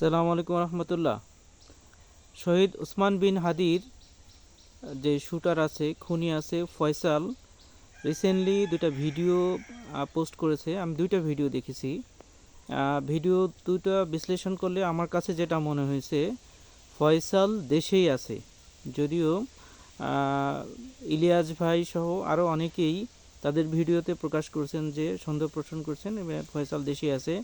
সালাম আলাইকুম রহমতুল্লাহ। শহীদ উসমান বিন হাদির যে শুটার আছে, খুনি আছে, ফয়সাল রিসেন্টলি দুটা ভিডিও পোস্ট করেছে। আমি দুইটা ভিডিও দেখেছি। ভিডিও দুটা বিশ্লেষণ করলে আমার কাছে যেটা মনে হয়েছে, ফয়সাল দেশেই আছে। যদিও ইলিয়াস ভাই সহ আরও অনেকেই তাদের ভিডিওতে প্রকাশ করছেন যে, সন্দেহ পোষণ করছেন এবং ফয়সাল দেশেই আছে।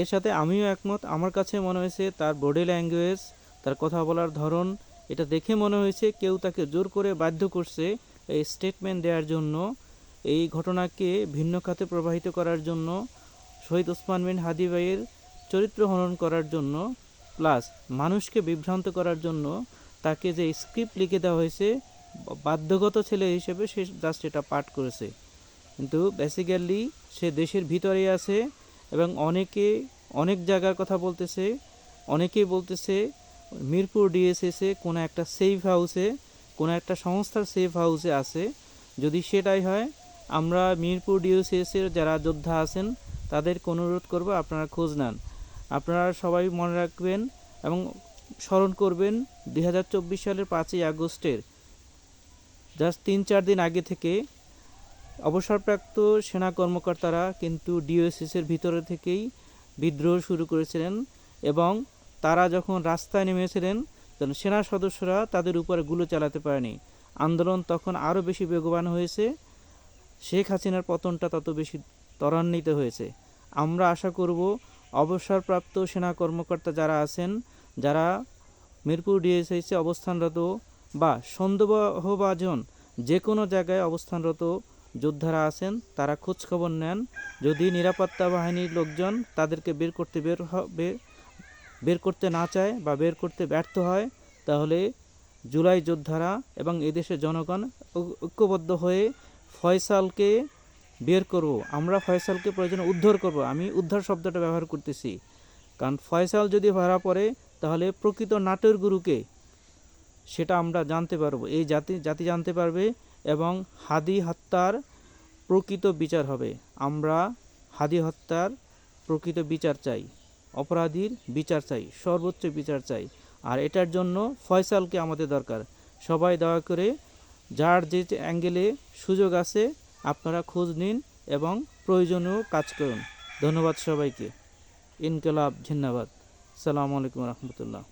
এর সাথে আমিও একমত। আমার কাছে মনে হয়েছে তার বডি ল্যাঙ্গুয়েজ তার কথা বলার ধরন, এটা দেখে মনে হয়েছে কেউ তাকে জোর করে বাধ্য করছে এই স্টেটমেন্ট দেওয়ার জন্য, এই ঘটনাকে ভিন্ন খাতে প্রবাহিত করার জন্য, শহীদ ওসমান বিন হাদি ভাইয়ের চরিত্র হনন করার জন্য প্লাস মানুষকে বিভ্রান্ত করার জন্য তাকে যে স্ক্রিপ্ট লিখে দেওয়া হয়েছে, বাধ্যগত ছেলে হিসেবে সে জাস্ট এটা পাঠ করেছে। কিন্তু বেসিক্যালি সে দেশের ভিতরেই আছে এবং অনেকে, অনেক জায়গার কথা বলতেছে, অনেকেই বলতেছে, মিরপুর ডিএসএসে কোনো একটা সেফ হাউসে কোনো একটা সংস্থার সেফ হাউসে আছে। যদি সেটাই হয়, আমরা মিরপুর ডিএসএসের যারা যোদ্ধা আছেন, তাদেরকে অনুরোধ করব আপনারা খোঁজ নেন। আপনারা সবাই মনে রাখবেন এবং স্মরণ করবেন দু হাজার চব্বিশ সালের পাঁচই আগস্টের, জাস্ট তিন চার দিন আগে থেকে অবসরপ্রাপ্ত সেনা কর্মকর্তারা কিন্তু ডিওএসএসের ভিতরে থেকেই বিদ্রোহ শুরু করেছিলেন এবং তারা যখন রাস্তায় নেমেছিলেন, তখন সেনা সদস্যরা তাদের উপরে গুলো চালাতে পারেনি। আন্দোলন তখন আরও বেশি বেগবান হয়েছে। শেখ হাসিনার পতনটা তত বেশি ত্বরান্বিত হয়েছে। আমরা আশা করব অবসরপ্রাপ্ত সেনা কর্মকর্তা যারা আছেন, যারা মিরপুর ডিএসএসে অবস্থানরত বা সন্দেহভাজন যে কোনো জায়গায় অবস্থানরত যোদ্ধারা আছেন, তারা খোঁজখবর নেন। যদি নিরাপত্তা বাহিনীর লোকজন তাদেরকে বের করতে বের বের- করতে না চায় বা বের করতে ব্যর্থ হয়, তাহলে জুলাই যোদ্ধারা এবং এদেশের জনগণ ঐক্যবদ্ধ হয়ে ফয়সালকে বের করব। আমরা ফয়সালকে প্রয়োজনে উদ্ধার করব। আমি উদ্ধার শব্দটা ব্যবহার করতেছি। কারণ ফয়সাল যদি ধরা পড়ে, তাহলে প্রকৃত নাটের গুরুকে সেটা আমরা জানতে পারব। এই জাতি জাতি জানতে পারবে এবং হাদি হত্যার প্রকৃত বিচার হবে। আমরা হাদি হত্যার প্রকৃত বিচার চাই, অপরাধীর বিচার চাই, সর্বোচ্চ বিচার চাই। আর এটার জন্য ফয়সালকে আমাদের দরকার। সবাই দয়া করে যার যে অ্যাঙ্গেলে সুযোগ আছে, আপনারা খোঁজ নিন এবং প্রয়োজনীয় কাজ করুন। ধন্যবাদ সবাইকে। ইনকলাব, জিন্নাবাদ। সালামু আলাইকুম রহমতুল্লাহ।